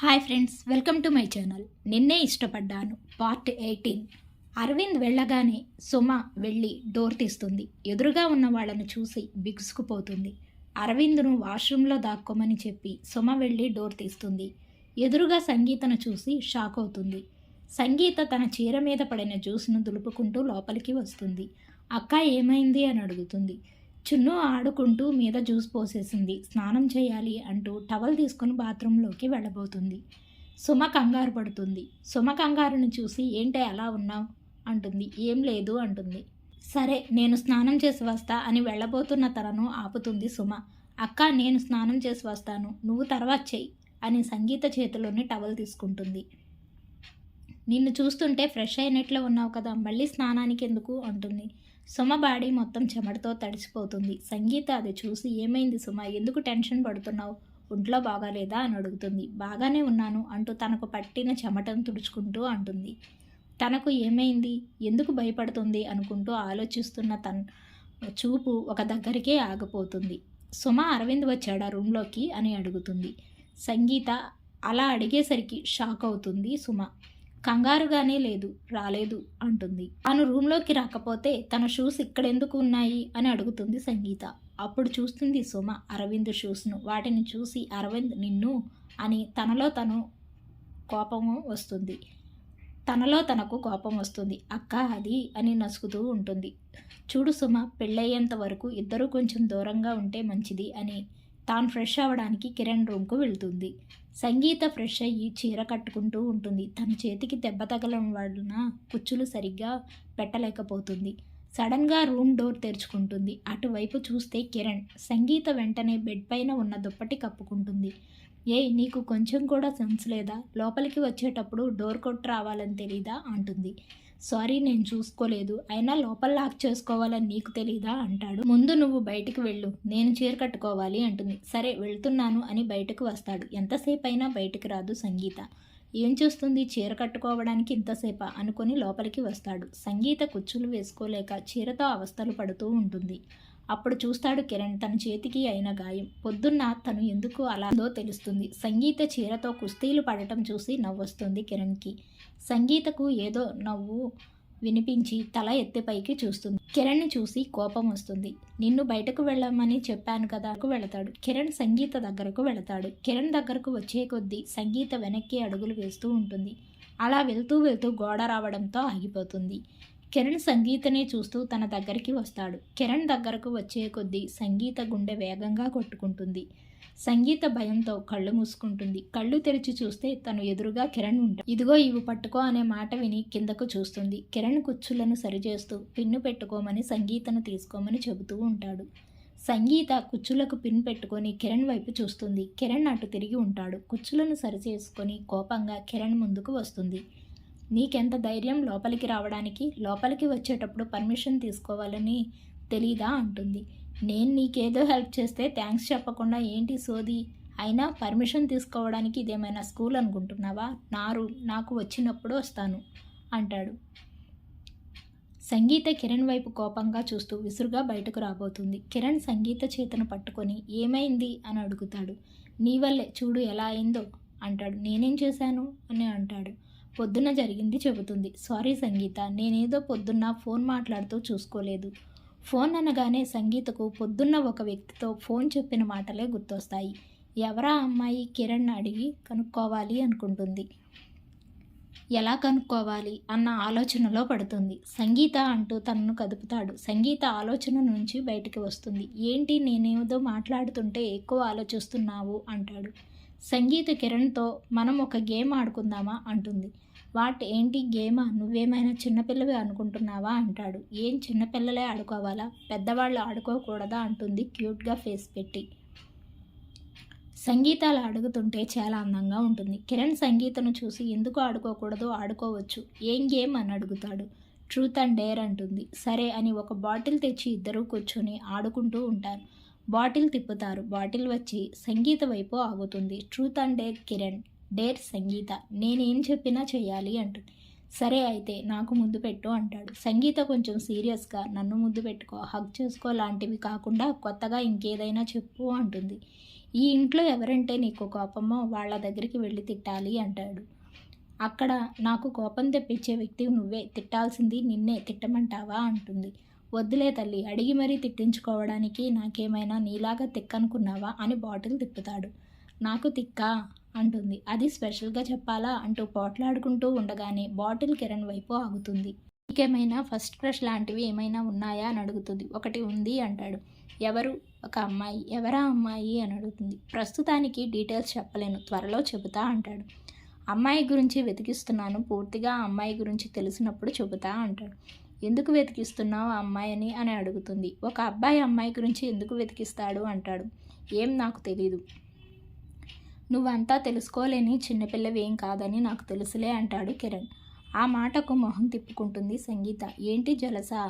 Hi friends welcome to my channel. నిన్నే ఇష్టపడ్డాను. Part eighteen. Arvind వెళ్ళగానే సుమ వెళ్ళి డోర్ తీస్తుంది. ఎదురుగా ఉన్న వాళ్ళను చూసి బిగుసుకుపోతుంది. అరవింద్ను వాష్రూమ్లో దాక్కోమని చెప్పి సుమ వెళ్ళి డోర్ తీస్తుంది. ఎదురుగా సంగీతను చూసి షాక్ అవుతుంది. సంగీత తన చీర మీద పడిన జ్యూస్ను దులుపుకుంటూ లోపలికి వస్తుంది. అక్క ఏమైంది అని అడుగుతుంది. చున్ను ఆడుకుంటూ మీద జ్యూస్ పోసేసింది. స్నానం చేయాలి అంటూ టవల్ తీసుకుని బాత్రూంలోకి వెళ్ళబోతుంది. సుమ కంగారు పడుతుంది. సుమ కంగారుని చూసి ఏంటి అలా ఉన్నావు? అంటుంది. ఏం లేదు అంటుంది. సరే నేను స్నానం చేసి వస్తా అని వెళ్ళబోతున్న తనను ఆపుతుంది సుమ. అక్క నేను స్నానం చేసి వస్తాను. నువ్వు తర్వాత చెయ్యి అని సంగీత చేతిలోని టవల్ తీసుకుంటుంది. నిన్ను చూస్తుంటే ఫ్రెష్ అయినట్లు ఉన్నావు కదా మళ్ళీ స్నానానికి ఎందుకు అంటుంది. సుమ బాడీ మొత్తం చెమటతో తడిసిపోతుంది. సంగీత అది చూసి ఏమైంది సుమ? ఎందుకు టెన్షన్ పడుతున్నావు? ఒంట్లో బాగాలేదా? అని అడుగుతుంది. బాగానే ఉన్నాను అంటూ తనకు పట్టిన చెమటను తుడుచుకుంటూ అంటుంది. తనకు ఏమైంది? ఎందుకు భయపడుతుంది? అనుకుంటూ ఆలోచిస్తున్న తన చూపు ఒక దగ్గరికే ఆగిపోతుంది. సుమ అరవింద్ వచ్చాడా రూమ్లోకి? అని అడుగుతుంది. సంగీత అలా అడిగేసరికి షాక్ అవుతుంది సుమ. కంగారుగానే లేదు రాలేదు అంటుంది. తాను రూమ్లోకి రాకపోతే తన షూస్ ఇక్కడెందుకు ఉన్నాయి అని అడుగుతుంది సంగీత. అప్పుడు చూస్తుంది సుమ అరవింద్ షూస్ను. వాటిని చూసి అరవింద్ నిన్ను అని తనలో తను కోపము వస్తుంది. తనలో తనకు కోపం వస్తుంది. అక్క అది అని నసుకుతూ ఉంటుంది. చూడు సుమ పెళ్ళయ్యేంత వరకు ఇద్దరూ కొంచెం దూరంగా ఉంటే మంచిది అని తాను ఫ్రెష్ అవ్వడానికి కిరణ్ రూమ్కు వెళ్తుంది. సంగీత ఫ్రెష్ అయ్యి చీర కట్టుకుంటూ ఉంటుంది. తన చేతికి దెబ్బ తగలడం వలన కుచ్చులు సరిగ్గా పెట్టలేకపోతుంది. సడన్గా రూమ్ డోర్ తెరుచుకుంటుంది. అటువైపు చూస్తే కిరణ్ సంగీత వెంటనే బెడ్ పైన ఉన్న దుప్పటి కప్పుకుంటుంది. ఏ నీకు కొంచెం కూడా సెన్స్ లేదా? లోపలికి వచ్చేటప్పుడు డోర్ కొట్టు రావాలని తెలీదా? అంటుంది. సారీ నేను చూసుకోలేదు. అయినా లోపల లాక్ చేసుకోవాలని నీకు తెలీదా? అంటాడు. ముందు నువ్వు బయటికి వెళ్ళు. నేను చీర కట్టుకోవాలి అంటుంది. సరే వెళ్తున్నాను అని బయటకు వస్తాడు. ఎంతసేపు అయినా బయటికి రాదు సంగీత. ఏం చూస్తుంది? చీర కట్టుకోవడానికి ఇంతసేపా? అనుకుని లోపలికి వస్తాడు. సంగీత కుచ్చులు వేసుకోలేక చీరతో అవస్థలు పడుతూ ఉంటుంది. అప్పుడు చూస్తాడు కిరణ్ తన చేతికి అయిన గాయం. పొద్దున్న తను ఎందుకు అలాదో తెలుస్తుంది. సంగీత చీరతో కుస్తీలు పడటం చూసి నవ్వొస్తుంది కిరణ్కి. సంగీతకు ఏదో నవ్వు వినిపించి తల ఎత్తి పైకి చూస్తుంది. కిరణ్ చూసి కోపం వస్తుంది. నిన్ను బయటకు వెళ్ళమని చెప్పాను కదా వెళతాడు. కిరణ్ సంగీత దగ్గరకు వెళతాడు. కిరణ్ దగ్గరకు వచ్చే కొద్దీ సంగీత వెనక్కి అడుగులు వేస్తూ ఉంటుంది. అలా వెళ్తూ వెళ్తూ గోడ రావడంతో ఆగిపోతుంది. కిరణ్ సంగీతనే చూస్తూ తన దగ్గరికి వస్తాడు. కిరణ్ దగ్గరకు వచ్చే కొద్దీ సంగీత గుండె వేగంగా కొట్టుకుంటుంది. సంగీత భయంతో కళ్ళు మూసుకుంటుంది. కళ్ళు తెరిచి చూస్తే తను ఎదురుగా కిరణ్ ఉంటాడు. ఇదిగో ఇవి పట్టుకో అనే మాట విని కిందకు చూస్తుంది. కిరణ్ కుచ్చులను సరిచేస్తూ పిన్ను పెట్టుకోమని సంగీతను తీసుకోమని చెబుతూ ఉంటాడు. సంగీత కుచ్చులకు పిన్ పెట్టుకొని కిరణ్ వైపు చూస్తుంది. కిరణ్ అటు తిరిగి ఉంటాడు. కుచ్చులను సరిచేసుకొని కోపంగా కిరణ్ ముందుకు వస్తుంది. నీకెంత ధైర్యం లోపలికి రావడానికి లోపలికి వచ్చేటప్పుడు పర్మిషన్ తీసుకోవాలని తెలీదా అంటుంది. నేను నీకేదో హెల్ప్ చేస్తే థ్యాంక్స్ చెప్పకుండా ఏంటి సోది? అయినా పర్మిషన్ తీసుకోవడానికి ఇదేమైనా స్కూల్ అనుకుంటున్నావా? నారు నాకు వచ్చినప్పుడు వస్తాను అంటాడు. సంగీత కిరణ్ వైపు కోపంగా చూస్తూ విసురుగా బయటకు రాబోతుంది. కిరణ్ సంగీత చేతను పట్టుకొని ఏమైంది? అని అడుగుతాడు. నీ వల్లే చూడు ఎలా అయిందో అంటాడు. నేనేం చేశాను? అని అంటాడు. పొద్దున్న జరిగింది చెబుతుంది. సారీ సంగీత నేనేదో పొద్దున్న ఫోన్ మాట్లాడుతూ చూసుకోలేదు. ఫోన్ అనగానే సంగీతకు పొద్దున్న ఒక వ్యక్తితో ఫోన్ చెప్పిన మాటలే గుర్తొస్తాయి. ఎవరా అమ్మాయి? కిరణ్ అడిగి కనుక్కోవాలి అనుకుంటుంది. ఎలా కనుక్కోవాలి? అన్న ఆలోచనలో పడుతుంది. సంగీత అంటూ తనను కదుపుతాడు. సంగీత ఆలోచన నుంచి బయటికి వస్తుంది. ఏంటి నేనేదో మాట్లాడుతుంటే ఎక్కువ ఆలోచిస్తున్నావు? అంటాడు. సంగీత కిరణ్తో మనం ఒక గేమ్ ఆడుకుందామా? అంటుంది. వాట్ ఏంటి గేమా? నువ్వేమైనా చిన్నపిల్లవి అనుకుంటున్నావా? అంటాడు. ఏం చిన్నపిల్లలే ఆడుకోవాలా? పెద్దవాళ్ళు ఆడుకోకూడదా? అంటుంది క్యూట్గా ఫేస్ పెట్టి. సంగీతాలు అడుగుతుంటే చాలా అందంగా ఉంటుంది. కిరణ్ సంగీతను చూసి ఎందుకు ఆడుకోకూడదు? ఆడుకోవచ్చు. ఏం గేమ్? అని అడుగుతాడు. ట్రూత్ అండ్ డేర్ అంటుంది. సరే అని ఒక బాటిల్ తెచ్చి ఇద్దరూ కూర్చొని ఆడుకుంటూ ఉంటారు. బాటిల్ తిప్పుతారు. బాటిల్ వచ్చి సంగీత వైపు ఆగుతుంది. Truth and dare Kiran. Dare Sangeetha నేనేం చెప్పినా చేయాలి అంటుంది. సరే అయితే నాకు ముద్దు పెట్టు అంటాడు. సంగీత కొంచెం సీరియస్గా నన్ను ముద్దు పెట్టుకో హగ్ చేసుకో లాంటివి కాకుండా కొత్తగా ఇంకేదైనా చెప్పు అంటుంది. ఈ ఇంట్లో ఎవరంటే నీకు కోపమో వాళ్ళ దగ్గరికి వెళ్ళి తిట్టాలి అంటాడు. అక్కడ నాకు కోపం తెప్పించే వ్యక్తి నువ్వే తిట్టాల్సింది నిన్నే తిట్టమంటావా అంటుంది. వద్దులే తల్లి అడిగి మరీ తిట్టించుకోవడానికి నాకేమైనా నీలాగా తిక్కనుకున్నావా అని బాటిల్ తిప్పుతాడు. నాకు తిక్కా? అంటుంది. అది స్పెషల్గా చెప్పాలా అంటూ పోట్లాడుకుంటూ ఉండగానే బాటిల్ కిరణ్ వైపు ఆగుతుంది. నీకేమైనా ఫస్ట్ క్రష్ లాంటివి ఏమైనా ఉన్నాయా అని అడుగుతుంది. ఒకటి ఉంది అంటాడు. ఎవరు? ఒక అమ్మాయి. ఎవరా అమ్మాయి అని అడుగుతుంది. ప్రస్తుతానికి డీటెయిల్స్ చెప్పలేను. త్వరలో చెబుతా అంటాడు. అమ్మాయి గురించి వెతికిస్తున్నాను. పూర్తిగా అమ్మాయి గురించి తెలిసినప్పుడు చెబుతా అంటాడు. ఎందుకు వెతికిస్తున్నావు ఆ అమ్మాయిని అని అడుగుతుంది. ఒక అబ్బాయి అమ్మాయి గురించి ఎందుకు వెతికిస్తాడు అంటాడు. ఏం నాకు తెలీదు. నువ్వంతా తెలుసుకోలేని చిన్నపిల్లవేం కాదని నాకు తెలుసులే అంటాడు కిరణ్. ఆ మాటకు మొహం తిప్పుకుంటుంది సంగీత. ఏంటి జలసా?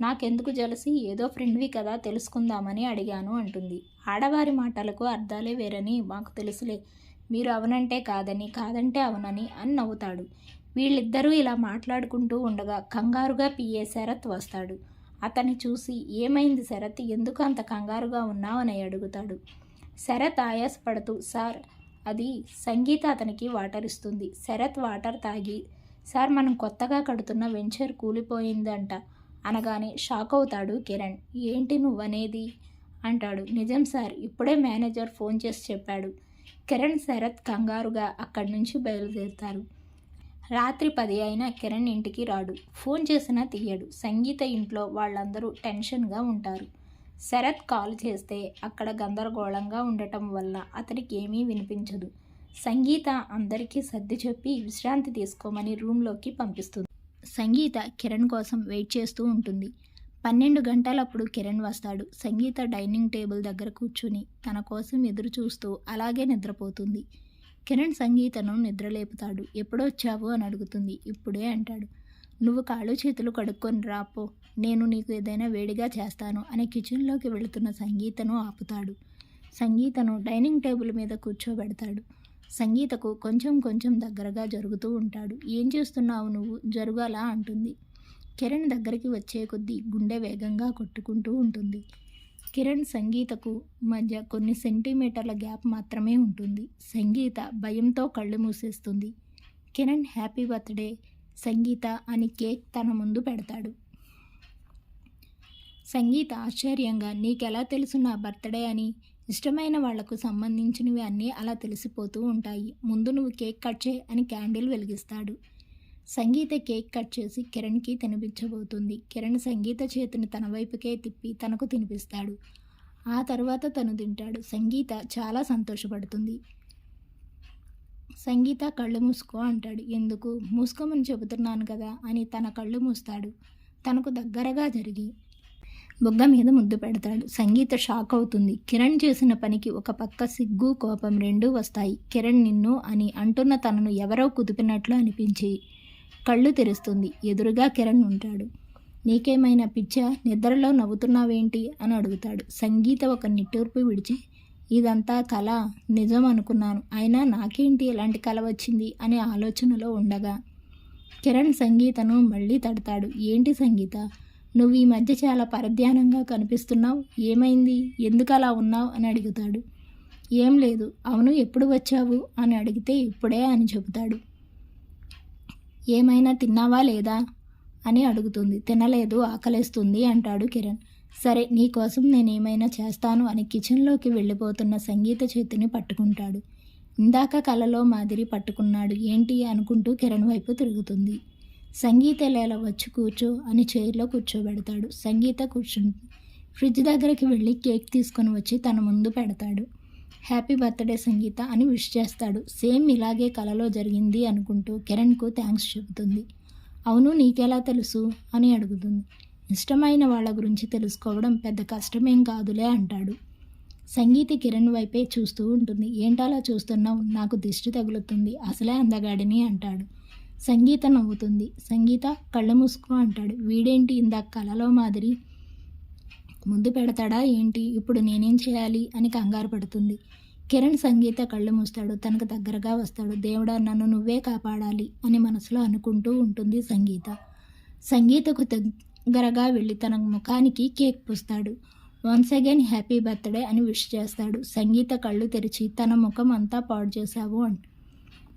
నాకెందుకు జలసి? ఏదో ఫ్రెండ్వి కదా తెలుసుకుందామని అడిగాను అంటుంది. ఆడవారి మాటలకు అర్థాలే వేరని మాకు తెలుసులే. మీరు అవునంటే కాదని కాదంటే అవునని అని నవ్వుతాడు. వీళ్ళిద్దరూ ఇలా మాట్లాడుకుంటూ ఉండగా కంగారుగా పిఏ శరత్ వస్తాడు. అతన్ని చూసి ఏమైంది శరత్? ఎందుకు అంత కంగారుగా ఉన్నావని అడుగుతాడు. శరత్ ఆయాసపడుతూ సార్ అది సంగీత అతనికి వాటర్ ఇస్తుంది. శరత్ వాటర్ తాగి సార్ మనం కొత్తగా కడుతున్న వెంచర్ కూలిపోయిందంట అనగానే షాక్ అవుతాడు కిరణ్. ఏంటి నువ్వనేది? అంటాడు. నిజం సార్ ఇప్పుడే మేనేజర్ ఫోన్ చేసి చెప్పాడు. కిరణ్ శరత్ కంగారుగా అక్కడి నుంచి బయలుదేరుతారు. రాత్రి పది అయినా కిరణ్ ఇంటికి రాడు. ఫోన్ చేసినా తీయడు. సంగీత ఇంట్లో వాళ్ళందరూ టెన్షన్గా ఉంటారు. శరత్ కాల్ చేస్తే అక్కడ గందరగోళంగా ఉండటం వల్ల అతనికి ఏమీ వినిపించదు. సంగీత అందరికీ సర్ది చెప్పి విశ్రాంతి తీసుకోమని రూమ్లోకి పంపిస్తుంది. సంగీత కిరణ్ కోసం వెయిట్ చేస్తూ ఉంటుంది. పన్నెండు గంటలప్పుడు కిరణ్ వస్తాడు. సంగీత డైనింగ్ టేబుల్ దగ్గర కూర్చుని తన కోసం ఎదురు చూస్తూ అలాగే నిద్రపోతుంది. కిరణ్ సంగీతను నిద్రలేపుతాడు. ఎప్పుడొచ్చావు? అని అడుగుతుంది. ఇప్పుడే అంటాడు. నువ్వు కాళ్ళు చేతులు కడుక్కొని రాపో. నేను నీకు ఏదైనా వేడిగా చేస్తాను అని కిచెన్లోకి వెళుతున్న సంగీతను ఆపుతాడు. సంగీతను డైనింగ్ టేబుల్ మీద కూర్చోబెడతాడు. సంగీతకు కొంచెం కొంచెం దగ్గరగా జరుగుతూ ఉంటాడు. ఏం చేస్తున్నావు నువ్వు? జరుగాలా? అంటుంది. కిరణ్ దగ్గరికి వచ్చే కొద్దీ గుండె వేగంగా కొట్టుకుంటూ ఉంటుంది. కిరణ్ సంగీతకు మధ్య కొన్ని సెంటీమీటర్ల గ్యాప్ మాత్రమే ఉంటుంది. సంగీత భయంతో కళ్ళు మూసేస్తుంది. కిరణ్ హ్యాపీ బర్త్డే సంగీత అని కేక్ తన ముందు పెడతాడు. సంగీత ఆశ్చర్యంగా నీకెలా తెలుసు నా బర్త్డే అని? ఇష్టమైన వాళ్ళకు సంబంధించినవి అన్నీ అలా తెలిసిపోతూ ఉంటాయి. ముందు నువ్వు కేక్ కట్ చేయి అని క్యాండిల్ వెలిగిస్తాడు. సంగీత కేక్ కట్ చేసి కిరణ్కి తినిపించబోతుంది. కిరణ్ సంగీత చేతిని తన వైపుకే తిప్పి తనకు తినిపిస్తాడు. ఆ తర్వాత తను తింటాడు. సంగీత చాలా సంతోషపడుతుంది. సంగీత కళ్ళు మూసుకో అంటాడు. ఎందుకు? మూసుకోమని చెబుతున్నాను కదా అని తన కళ్ళు మూస్తాడు. తనకు దగ్గరగా జరిగి బుగ్గ మీద ముద్దు పెడతాడు. సంగీత షాక్ అవుతుంది. కిరణ్ చేసిన పనికి ఒక పక్క సిగ్గు కోపం రెండూ వస్తాయి. కిరణ్ నిన్ను అని అంటున్న తనను ఎవరో కుదిపినట్లు అనిపించి కళ్ళు తెరుస్తుంది. ఎదురుగా కిరణ్ ఉంటాడు. నీకేమైనా పిచ్చ? నిద్రలో నవ్వుతున్నావేంటి? అని అడుగుతాడు. సంగీత ఒక నిట్టూర్పు విడిచి ఇదంతా కళ నిజం అనుకున్నాను. అయినా నాకేంటి ఎలాంటి కళ వచ్చింది అనే ఆలోచనలో ఉండగా కిరణ్ సంగీతను మళ్ళీ తడతాడు. ఏంటి సంగీత? నువ్వు ఈ మధ్య చాలా పరధ్యానంగా కనిపిస్తున్నావు. ఏమైంది? ఎందుకు అలా ఉన్నావు? అని అడుగుతాడు. ఏం లేదు. అవును ఎప్పుడు వచ్చావు? అని అడిగితే ఇప్పుడే అని చెబుతాడు. ఏమైనా తిన్నావా లేదా? అని అడుగుతుంది. తినలేదు ఆకలేస్తుంది అంటాడు కిరణ్. సరే నీకోసం నేనేమైనా చేస్తాను అని కిచెన్లోకి వెళ్ళిపోతున్న సంగీత చేతిని పట్టుకుంటాడు. ఇందాక కలలో మాదిరి పట్టుకున్నాడు. ఏంటి అనుకుంటూ కిరణ్ వైపు తిరుగుతుంది. సంగీత లేల వచ్చి కూర్చో అని చైర్లో కూర్చోబెడతాడు. సంగీత కూర్చుంది ఫ్రిడ్జ్ దగ్గరికి వెళ్ళి కేక్ తీసుకొని వచ్చి తన ముందు పెడతాడు. హ్యాపీ బర్త్డే సంగీత అని విష్ చేస్తాడు. సేమ్ ఇలాగే కలలో జరిగింది అనుకుంటూ కిరణ్కు థ్యాంక్స్ చెబుతుంది. అవును నీకెలా తెలుసు? అని అడుగుతుంది. ఇష్టమైన వాళ్ళ గురించి తెలుసుకోవడం పెద్ద కష్టమేం కాదులే అంటాడు. సంగీత కిరణ్ వైపే చూస్తూ ఉంటుంది. ఏంటలా చూస్తున్నావు? నాకు దిష్టి తగులుతుంది. అసలే అందగాడిని అంటాడు. సంగీత నవ్వుతుంది. సంగీత కళ్ళు మూసుకో అంటాడు. వీడేంటి ఇందాక కలలో మాదిరి? ముందు పెడతాడా? ఏంటి? ఇప్పుడు నేనేం చేయాలి? అని కంగారు పడుతుంది. కిరణ్ సంగీత కళ్ళు మూస్తాడు. తనకు దగ్గరగా వస్తాడు. దేవుడా నన్ను నువ్వే కాపాడాలి అని మనసులో అనుకుంటూ ఉంటుంది సంగీత. సంగీతకు దగ్గరగా వెళ్ళి తన ముఖానికి కేక్ పూస్తాడు. వన్స్ అగైన్ హ్యాపీ బర్త్డే అని విష్ చేస్తాడు. సంగీత కళ్ళు తెరిచి తన ముఖం అంతా పాడు చేశావు అంట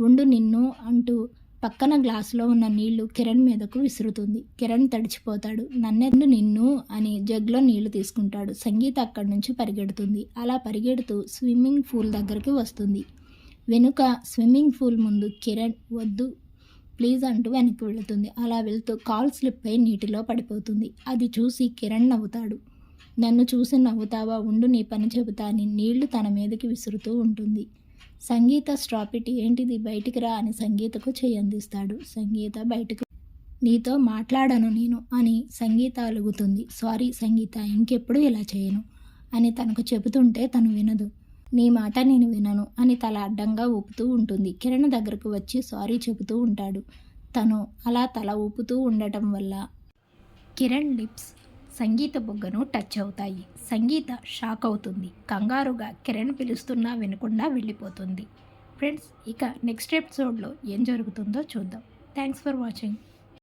ఉండు నిన్ను అంటూ పక్కన గ్లాసులో ఉన్న నీళ్ళు కిరణ్ మీదకు విసురుతుంది. కిరణ్ తడిచిపోతాడు. నన్నెందు నిన్ను అని జగ్లో నీళ్ళు తీసుకుంటాడు. సంగీత అక్కడి నుంచి పరిగెడుతుంది. అలా పరిగెడుతూ స్విమ్మింగ్ పూల్ దగ్గరికి వస్తుంది. వెనుక స్విమ్మింగ్ పూల్ ముందు కిరణ్ వద్దు ప్లీజ్ అంటూ వెనక్కి వెళుతుంది. అలా వెళ్తూ కాల్ స్లిప్ అయి నీటిలో పడిపోతుంది. అది చూసి కిరణ్ నవ్వుతాడు. నన్ను చూసి నవ్వుతావా? ఉండు నీ పని చెబుతా అని నీళ్ళు తన మీదకి విసురుతూ ఉంటుంది. సంగీత స్ట్రాపిట్ ఏంటిది? బయటికి రా అని సంగీతకు చేయందిస్తాడు సంగీత బయటకు నీతో మాట్లాడను నేను అని సంగీత అలుగుతుంది. సారీ సంగీత ఇంకెప్పుడు ఇలా చేయను అని తనకు చెబుతుంటే తను వినదు. నీ మాట నేను వినను అని తల అడ్డంగా ఊపుతూ ఉంటుంది. కిరణ్ దగ్గరకు వచ్చి సారీ చెబుతూ ఉంటాడు. తను అలా తల ఊపుతూ ఉండటం వల్ల కిరణ్ లిప్స్ సంగీత బుగ్గను టచ్ అవుతాయి. సంగీత షాక్ అవుతుంది. కంగారుగా కిరణ్ పిలుస్తున్నా వినకుండా వెళ్ళిపోతుంది. ఫ్రెండ్స్ ఇక నెక్స్ట్ ఎపిసోడ్లో ఏం జరుగుతుందో చూద్దాం. Thanks for watching.